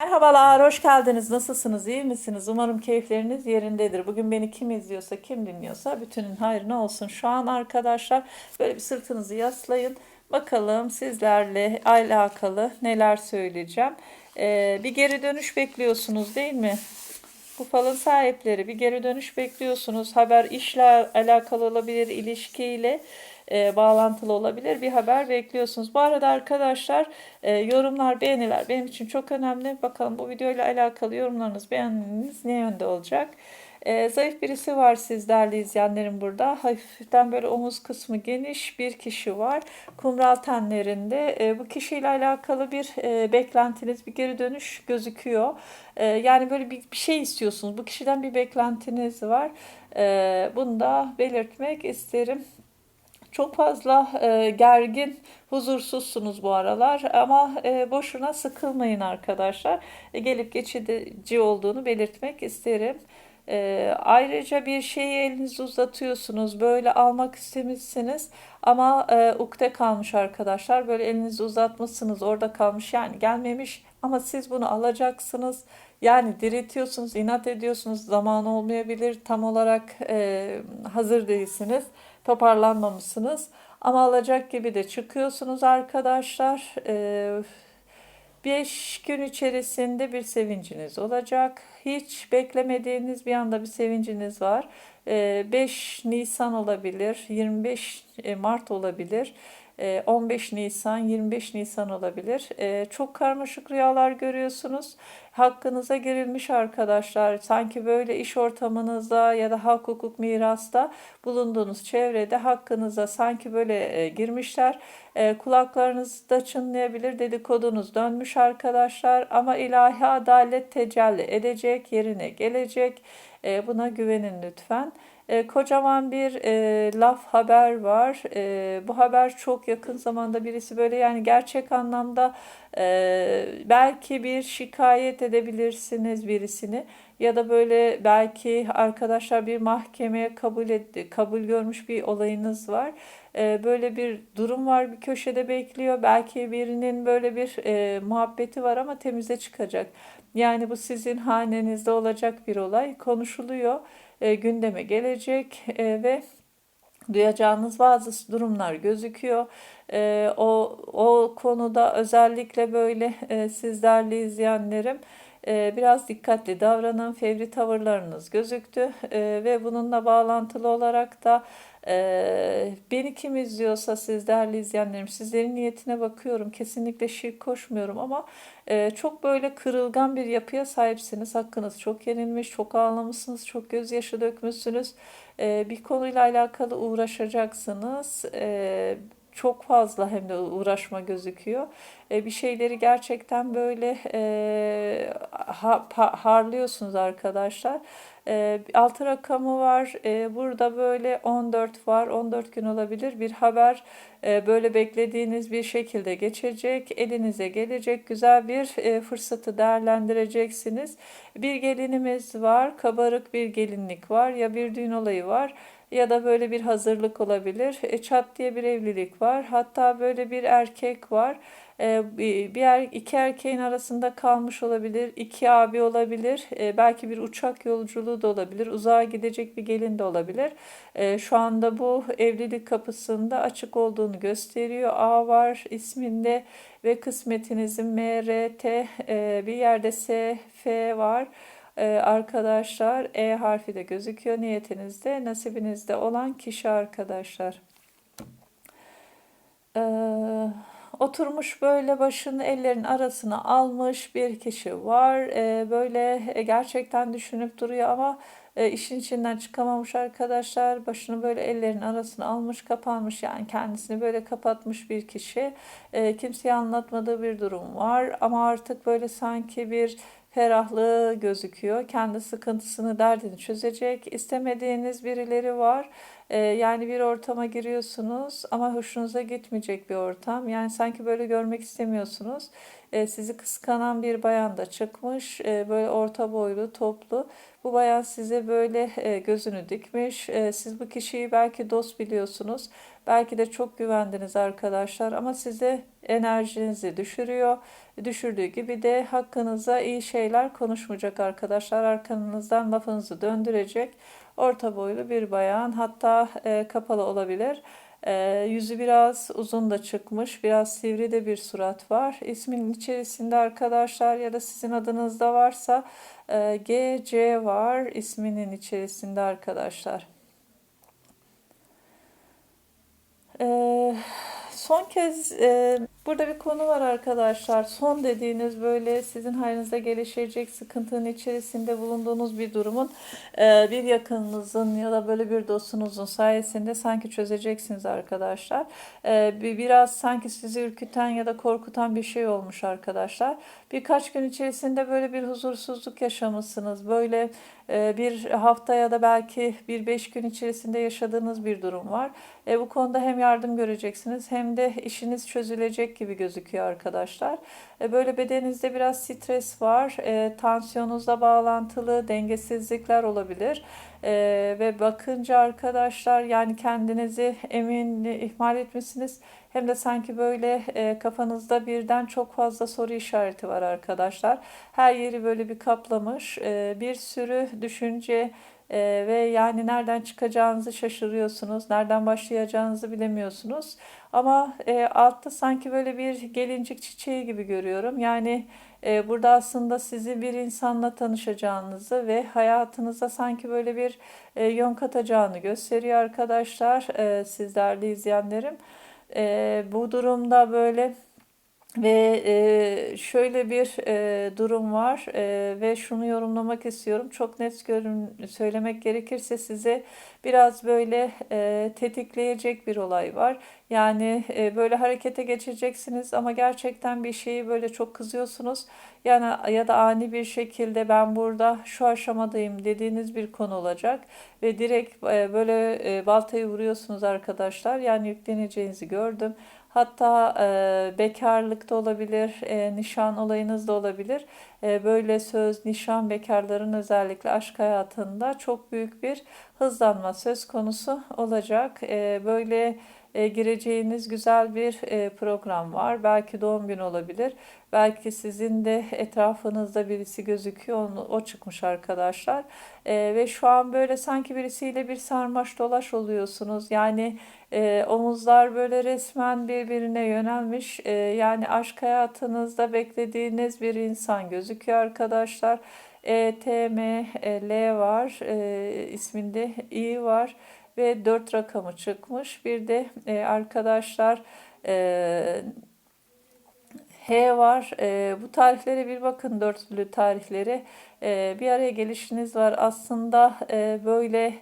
Merhabalar, hoş geldiniz. Nasılsınız, iyi misiniz? Umarım keyifleriniz yerindedir. Bugün beni kim izliyorsa, kim dinliyorsa bütünün hayrına olsun. Şu an arkadaşlar böyle bir sırtınızı yaslayın. Bakalım sizlerle alakalı neler söyleyeceğim. Ee, bir geri dönüş bekliyorsunuz değil mi? Bu falın sahipleri bir geri dönüş bekliyorsunuz. Haber işle alakalı olabilir, ilişkiyle e, bağlantılı olabilir bir haber bekliyorsunuz. Bu arada arkadaşlar e, yorumlar, beğeniler benim için çok önemli. Bakalım bu videoyla alakalı yorumlarınız, beğeniniz ne yönde olacak? E, zayıf birisi var sizlerle izleyenlerim burada. Hafiften böyle omuz kısmı geniş bir kişi var. Kumral tenlerinde. E, bu kişiyle alakalı bir e, beklentiniz, bir geri dönüş gözüküyor. E, yani böyle bir, bir şey istiyorsunuz. Bu kişiden bir beklentiniz var. E, bunu da belirtmek isterim. Çok fazla e, gergin, huzursuzsunuz bu aralar ama e, boşuna sıkılmayın arkadaşlar. E, gelip geçici olduğunu belirtmek isterim. E, ayrıca bir şeyi elinizi uzatıyorsunuz, böyle almak istemişsiniz ama e, ukde kalmış arkadaşlar. Böyle elinizi uzatmışsınız, orada kalmış yani gelmemiş ama siz bunu alacaksınız. Yani diretiyorsunuz, inat ediyorsunuz, zaman olmayabilir, tam olarak e, hazır değilsiniz toparlanmamışsınız. Ama alacak gibi de çıkıyorsunuz arkadaşlar. 5 gün içerisinde bir sevinciniz olacak. Hiç beklemediğiniz bir anda bir sevinciniz var. 5 Nisan olabilir, 25 Mart olabilir. 15 Nisan, 25 Nisan olabilir. Çok karmaşık rüyalar görüyorsunuz. Hakkınıza girilmiş arkadaşlar. Sanki böyle iş ortamınızda ya da hak hukuk mirasta bulunduğunuz çevrede hakkınıza sanki böyle girmişler. Kulaklarınız da çınlayabilir. Dedikodunuz dönmüş arkadaşlar. Ama ilahi adalet tecelli edecek, yerine gelecek. Buna güvenin lütfen. E, kocaman bir e, laf haber var. E, bu haber çok yakın zamanda birisi böyle yani gerçek anlamda e, belki bir şikayet edebilirsiniz birisini ya da böyle belki arkadaşlar bir mahkemeye kabul etti, kabul görmüş bir olayınız var. E, böyle bir durum var bir köşede bekliyor. Belki birinin böyle bir e, muhabbeti var ama temize çıkacak. Yani bu sizin hanenizde olacak bir olay konuşuluyor e, gündeme gelecek e, ve duyacağınız bazı durumlar gözüküyor. E, o, o konuda özellikle böyle e, sizlerle izleyenlerim biraz dikkatli davranın. Fevri tavırlarınız gözüktü e, ve bununla bağlantılı olarak da ee, beni kim izliyorsa siz değerli izleyenlerim sizlerin niyetine bakıyorum. Kesinlikle şirk koşmuyorum ama e, çok böyle kırılgan bir yapıya sahipsiniz. Hakkınız çok yenilmiş, çok ağlamışsınız, çok gözyaşı dökmüşsünüz. E, bir konuyla alakalı uğraşacaksınız. Çok fazla hem de uğraşma gözüküyor. E, bir şeyleri gerçekten böyle e, ha, ha, harlıyorsunuz arkadaşlar. E, altı rakamı var. E, burada böyle 14 var. 14 gün olabilir. Bir haber e, böyle beklediğiniz bir şekilde geçecek. Elinize gelecek. Güzel bir e, fırsatı değerlendireceksiniz. Bir gelinimiz var. Kabarık bir gelinlik var. Ya bir düğün olayı var ya da böyle bir hazırlık olabilir. E, çat diye bir evlilik var. Hatta böyle bir erkek var. E, bir er, iki erkeğin arasında kalmış olabilir. iki abi olabilir. E, belki bir uçak yolculuğu da olabilir. Uzağa gidecek bir gelin de olabilir. E, şu anda bu evlilik kapısında açık olduğunu gösteriyor. A var isminde ve kısmetinizin M, R, T e, bir yerde S, F var. Ee, arkadaşlar E harfi de gözüküyor niyetinizde nasibinizde olan kişi arkadaşlar. Ee, oturmuş böyle başını ellerin arasına almış bir kişi var. Ee, böyle gerçekten düşünüp duruyor ama e, işin içinden çıkamamış arkadaşlar. Başını böyle ellerin arasına almış, kapanmış yani kendisini böyle kapatmış bir kişi. E, kimseye anlatmadığı bir durum var ama artık böyle sanki bir ferahlığı gözüküyor. Kendi sıkıntısını, derdini çözecek. İstemediğiniz birileri var. Ee, yani bir ortama giriyorsunuz ama hoşunuza gitmeyecek bir ortam. Yani sanki böyle görmek istemiyorsunuz. Ee, sizi kıskanan bir bayan da çıkmış. Ee, böyle orta boylu, toplu. Bu bayan size böyle e, gözünü dikmiş. E, siz bu kişiyi belki dost biliyorsunuz. Belki de çok güvendiniz arkadaşlar ama size enerjinizi düşürüyor. düşürdüğü gibi de hakkınıza iyi şeyler konuşmayacak arkadaşlar. Arkanızdan lafınızı döndürecek orta boylu bir bayan hatta e, kapalı olabilir. E, yüzü biraz uzun da çıkmış, biraz sivri de bir surat var. İsmin içerisinde arkadaşlar ya da sizin adınızda varsa e, GC var isminin içerisinde arkadaşlar. Ee, son kez e, burada bir konu var arkadaşlar. Son dediğiniz böyle sizin hayrınıza gelişecek sıkıntının içerisinde bulunduğunuz bir durumun e, bir yakınınızın ya da böyle bir dostunuzun sayesinde sanki çözeceksiniz arkadaşlar. E, bir biraz sanki sizi ürküten ya da korkutan bir şey olmuş arkadaşlar. Birkaç gün içerisinde böyle bir huzursuzluk yaşamışsınız. Böyle e, bir hafta ya da belki bir beş gün içerisinde yaşadığınız bir durum var. Bu konuda hem yardım göreceksiniz hem de işiniz çözülecek gibi gözüküyor arkadaşlar. E, böyle bedeninizde biraz stres var. E, tansiyonunuzla bağlantılı dengesizlikler olabilir. E, ve bakınca arkadaşlar yani kendinizi emin ihmal etmişsiniz. Hem de sanki böyle kafanızda birden çok fazla soru işareti var arkadaşlar. Her yeri böyle bir kaplamış. Bir sürü düşünce e, ve yani nereden çıkacağınızı şaşırıyorsunuz. Nereden başlayacağınızı bilemiyorsunuz. Ama e, altta sanki böyle bir gelincik çiçeği gibi görüyorum. Yani e, burada aslında sizi bir insanla tanışacağınızı ve hayatınıza sanki böyle bir e, yön katacağını gösteriyor arkadaşlar. E, sizlerle izleyenlerim. E, bu durumda böyle ve e, şöyle bir e, durum var e, ve şunu yorumlamak istiyorum. Çok net görün, söylemek gerekirse size biraz böyle e, tetikleyecek bir olay var. Yani e, böyle harekete geçeceksiniz ama gerçekten bir şeyi böyle çok kızıyorsunuz. Yani ya da ani bir şekilde ben burada şu aşamadayım dediğiniz bir konu olacak ve direkt e, böyle e, baltayı vuruyorsunuz arkadaşlar. Yani yükleneceğinizi gördüm. Hatta e, bekarlıkta olabilir, e, nişan olayınız da olabilir. E, böyle söz, nişan bekarların özellikle aşk hayatında çok büyük bir hızlanma söz konusu olacak. E, böyle e, gireceğiniz güzel bir e, program var. Belki doğum günü olabilir. Belki sizin de etrafınızda birisi gözüküyor. O çıkmış arkadaşlar. E, ve şu an böyle sanki birisiyle bir sarmaş dolaş oluyorsunuz. Yani omuzlar böyle resmen birbirine yönelmiş. Yani aşk hayatınızda beklediğiniz bir insan gözüküyor arkadaşlar. E, T, M, L var. İsminde I var ve 4 rakamı çıkmış. Bir de e, arkadaşlar e, H var. E, bu tarihlere bir bakın dörtlü tarihlere. E, bir araya gelişiniz var. Aslında e, böyle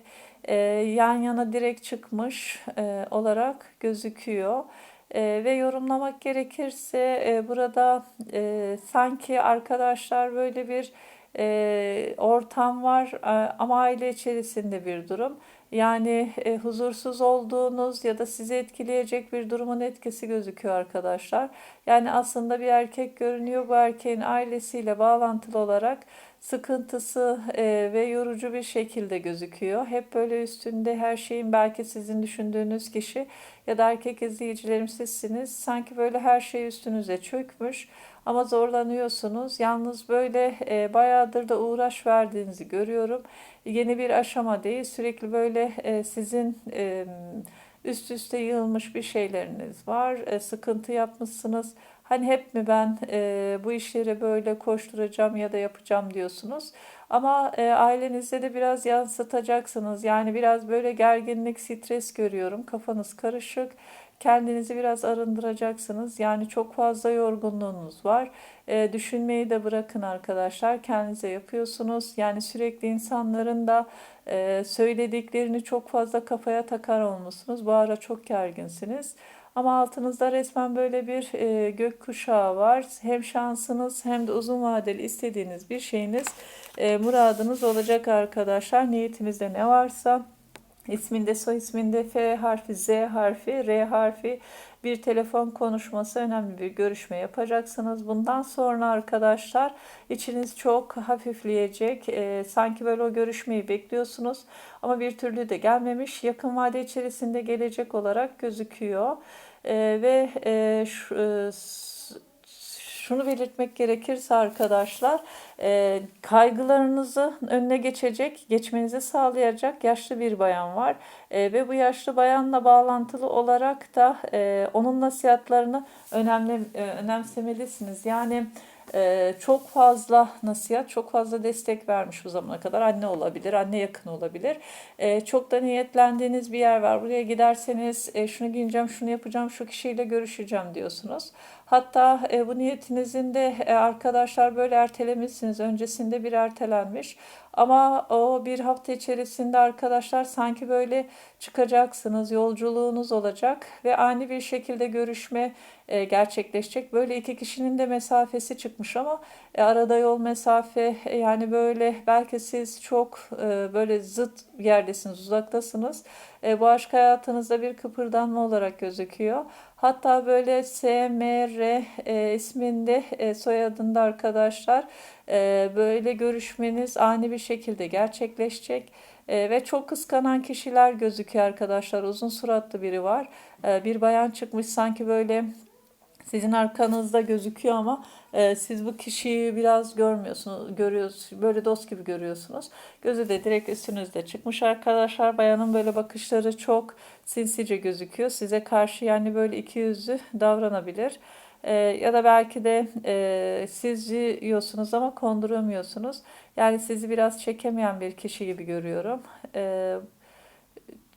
e, yan yana direkt çıkmış e, olarak gözüküyor. E, ve yorumlamak gerekirse e, burada e, sanki arkadaşlar böyle bir e, ortam var ama aile içerisinde bir durum. Yani e, huzursuz olduğunuz ya da sizi etkileyecek bir durumun etkisi gözüküyor arkadaşlar. Yani aslında bir erkek görünüyor bu erkeğin ailesiyle bağlantılı olarak sıkıntısı e, ve yorucu bir şekilde gözüküyor. Hep böyle üstünde her şeyin belki sizin düşündüğünüz kişi ya da erkek izleyicilerim sizsiniz. Sanki böyle her şey üstünüze çökmüş ama zorlanıyorsunuz. Yalnız böyle e, bayağıdır da uğraş verdiğinizi görüyorum. Yeni bir aşama değil. Sürekli böyle e, sizin üst üste yığılmış bir şeyleriniz var. Sıkıntı yapmışsınız. Hani hep mi ben e, bu işleri böyle koşturacağım ya da yapacağım diyorsunuz. Ama e, ailenizde de biraz yansıtacaksınız. Yani biraz böyle gerginlik, stres görüyorum. Kafanız karışık. Kendinizi biraz arındıracaksınız. Yani çok fazla yorgunluğunuz var. E, düşünmeyi de bırakın arkadaşlar. Kendinize yapıyorsunuz. Yani sürekli insanların da e, söylediklerini çok fazla kafaya takar olmuşsunuz. Bu ara çok gerginsiniz. Ama altınızda resmen böyle bir e, gök kuşağı var. Hem şansınız hem de uzun vadeli istediğiniz bir şeyiniz, e, muradınız olacak arkadaşlar. Niyetinizde ne varsa isminde, soy isminde F harfi, Z harfi, R harfi bir telefon konuşması, önemli bir görüşme yapacaksınız. Bundan sonra arkadaşlar içiniz çok hafifleyecek. E, sanki böyle o görüşmeyi bekliyorsunuz ama bir türlü de gelmemiş. Yakın vade içerisinde gelecek olarak gözüküyor. E, ve e, şu, e, şunu belirtmek gerekirse arkadaşlar e, kaygılarınızı önüne geçecek, geçmenizi sağlayacak yaşlı bir bayan var. E, ve bu yaşlı bayanla bağlantılı olarak da e, onun nasihatlarını önemli e, önemsemelisiniz. Yani ee, çok fazla nasihat, çok fazla destek vermiş bu zamana kadar. Anne olabilir, anne yakın olabilir. Ee, çok da niyetlendiğiniz bir yer var. Buraya giderseniz e, şunu giyeceğim, şunu yapacağım, şu kişiyle görüşeceğim diyorsunuz. Hatta e, bu niyetinizin de e, arkadaşlar böyle ertelemişsiniz. Öncesinde bir ertelenmiş. Ama o bir hafta içerisinde arkadaşlar sanki böyle çıkacaksınız, yolculuğunuz olacak ve ani bir şekilde görüşme e, gerçekleşecek. Böyle iki kişinin de mesafesi çıkmış ama e, arada yol mesafe e, yani böyle belki siz çok e, böyle zıt yerdesiniz, uzaktasınız. E, bu aşk hayatınızda bir kıpırdanma olarak gözüküyor. Hatta böyle SMR e, isminde e, soyadında arkadaşlar e, böyle görüşmeniz ani bir şekilde gerçekleşecek. E, ve çok kıskanan kişiler gözüküyor arkadaşlar. Uzun suratlı biri var. E, bir bayan çıkmış sanki böyle sizin arkanızda gözüküyor ama e, siz bu kişiyi biraz görmüyorsunuz, görüyorsunuz. Böyle dost gibi görüyorsunuz. Gözü de direkt üstünüzde çıkmış arkadaşlar. Bayanın böyle bakışları çok sinsice gözüküyor. Size karşı yani böyle iki yüzlü davranabilir. E, ya da belki de e, siz yiyorsunuz ama konduramıyorsunuz. Yani sizi biraz çekemeyen bir kişi gibi görüyorum. E,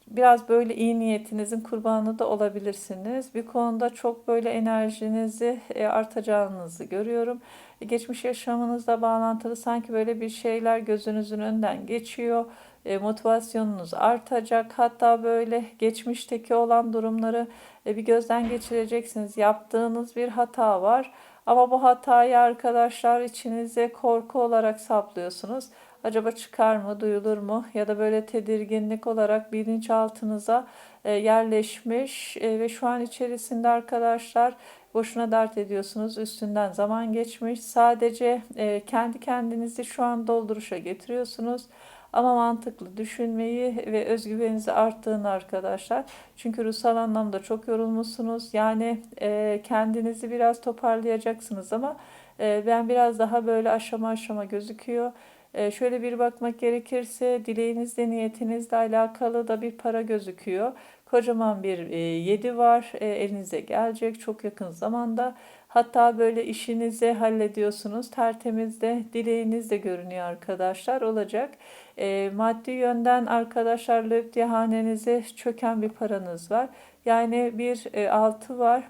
biraz böyle iyi niyetinizin kurbanı da olabilirsiniz. Bir konuda çok böyle enerjinizi e, artacağınızı görüyorum. E, geçmiş yaşamınızla bağlantılı sanki böyle bir şeyler gözünüzün önünden geçiyor. E, motivasyonunuz artacak. Hatta böyle geçmişteki olan durumları bir gözden geçireceksiniz. Yaptığınız bir hata var. Ama bu hatayı arkadaşlar içinize korku olarak saplıyorsunuz acaba çıkar mı, duyulur mu ya da böyle tedirginlik olarak bilinçaltınıza e, yerleşmiş e, ve şu an içerisinde arkadaşlar boşuna dert ediyorsunuz. Üstünden zaman geçmiş. Sadece e, kendi kendinizi şu an dolduruşa getiriyorsunuz. Ama mantıklı düşünmeyi ve özgüveninizi arttığını arkadaşlar. Çünkü ruhsal anlamda çok yorulmuşsunuz. Yani kendinizi biraz toparlayacaksınız ama ben biraz daha böyle aşama aşama gözüküyor. Ee, şöyle bir bakmak gerekirse dileğinizle niyetinizle alakalı da bir para gözüküyor. Kocaman bir e, yedi var e, elinize gelecek çok yakın zamanda. Hatta böyle işinizi hallediyorsunuz. Tertemizde dileğiniz de görünüyor arkadaşlar olacak. E, maddi yönden arkadaşlar löptihanenize çöken bir paranız var. Yani bir e, altı var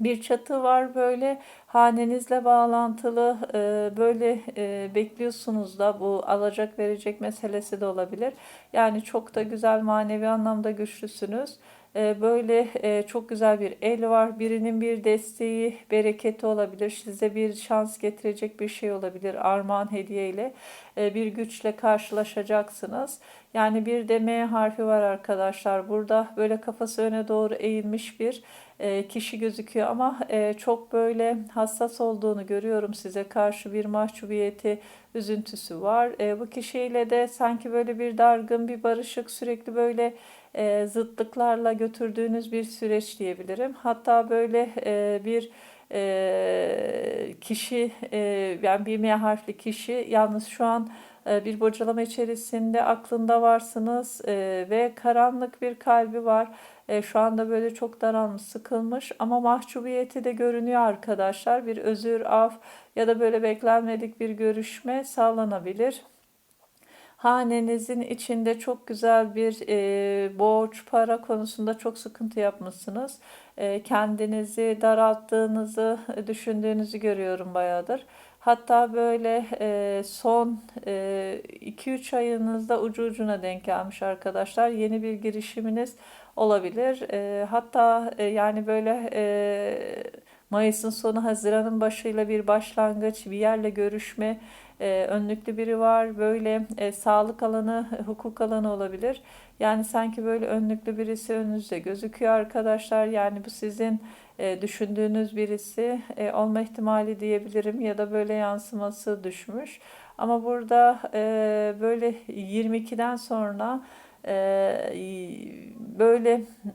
bir çatı var böyle hanenizle bağlantılı e, böyle e, bekliyorsunuz da bu alacak verecek meselesi de olabilir. Yani çok da güzel manevi anlamda güçlüsünüz. E, böyle çok güzel bir el var. Birinin bir desteği, bereketi olabilir. Size bir şans getirecek bir şey olabilir. Armağan hediye ile bir güçle karşılaşacaksınız. Yani bir de M harfi var arkadaşlar. Burada böyle kafası öne doğru eğilmiş bir e, kişi gözüküyor ama e, çok böyle hassas olduğunu görüyorum size karşı bir mahcubiyeti, üzüntüsü var. E, bu kişiyle de sanki böyle bir dargın, bir barışık, sürekli böyle zıtlıklarla götürdüğünüz bir süreç diyebilirim. Hatta böyle bir kişi yani bir M harfli kişi yalnız şu an bir bocalama içerisinde aklında varsınız ve karanlık bir kalbi var e, şu anda böyle çok daralmış, sıkılmış ama mahcubiyeti de görünüyor arkadaşlar. Bir özür, af ya da böyle beklenmedik bir görüşme sağlanabilir. Hanenizin içinde çok güzel bir e, borç, para konusunda çok sıkıntı yapmışsınız. E, kendinizi daralttığınızı, düşündüğünüzü görüyorum bayağıdır. Hatta böyle e, son 2-3 e, ayınızda ucu ucuna denk gelmiş arkadaşlar. Yeni bir girişiminiz olabilir. E, hatta e, yani böyle e, Mayıs'ın sonu Haziran'ın başıyla bir başlangıç, bir yerle görüşme e, önlüklü biri var. Böyle e, sağlık alanı, hukuk alanı olabilir. Yani sanki böyle önlüklü birisi önünüzde gözüküyor arkadaşlar. Yani bu sizin e, düşündüğünüz birisi e, olma ihtimali diyebilirim ya da böyle yansıması düşmüş. Ama burada e, böyle 22'den sonra ee, böyle hmm,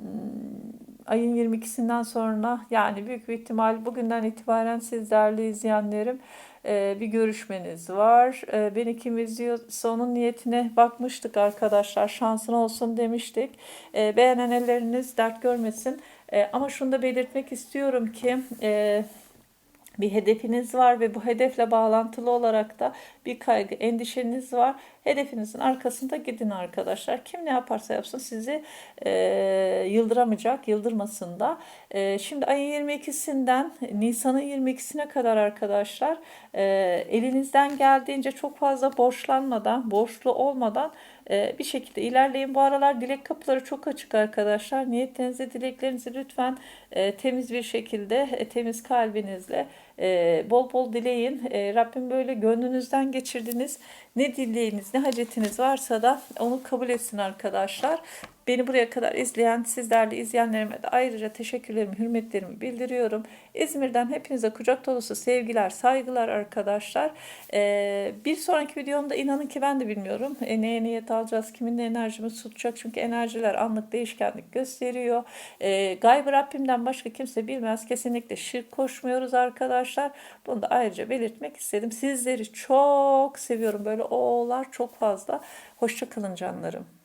ayın 22'sinden sonra yani büyük bir ihtimal bugünden itibaren siz değerli izleyenlerim e, bir görüşmeniz var. E, beni kim izliyorsa onun niyetine bakmıştık arkadaşlar. Şansın olsun demiştik. E, beğenen elleriniz dert görmesin. Ama şunu da belirtmek istiyorum ki e, bir hedefiniz var ve bu hedefle bağlantılı olarak da bir kaygı, endişeniz var. Hedefinizin arkasında gidin arkadaşlar. Kim ne yaparsa yapsın sizi e, yıldıramayacak, yıldırmasın da. E, şimdi ayın 22'sinden Nisan'ın 22'sine kadar arkadaşlar e, elinizden geldiğince çok fazla borçlanmadan, borçlu olmadan e, bir şekilde ilerleyin. Bu aralar dilek kapıları çok açık arkadaşlar. Niyetlerinizi, dileklerinizi lütfen e, temiz bir şekilde, e, temiz kalbinizle e, bol bol dileyin. Rabbim böyle gönlünüzden geçirdiniz. Ne dileğiniz, ne hacetiniz varsa da onu kabul etsin arkadaşlar. Beni buraya kadar izleyen, sizlerle izleyenlerime de ayrıca teşekkürlerimi, hürmetlerimi bildiriyorum. İzmir'den hepinize kucak dolusu sevgiler, saygılar arkadaşlar. Ee, bir sonraki videomda inanın ki ben de bilmiyorum. E, neye niyet alacağız, kiminle enerjimiz tutacak. Çünkü enerjiler anlık değişkenlik gösteriyor. E, gaybı Rabbimden başka kimse bilmez. Kesinlikle şirk koşmuyoruz arkadaşlar. Bunu da ayrıca belirtmek istedim. Sizleri çok seviyorum. Böyle oğlar çok fazla. Hoşça kalın canlarım.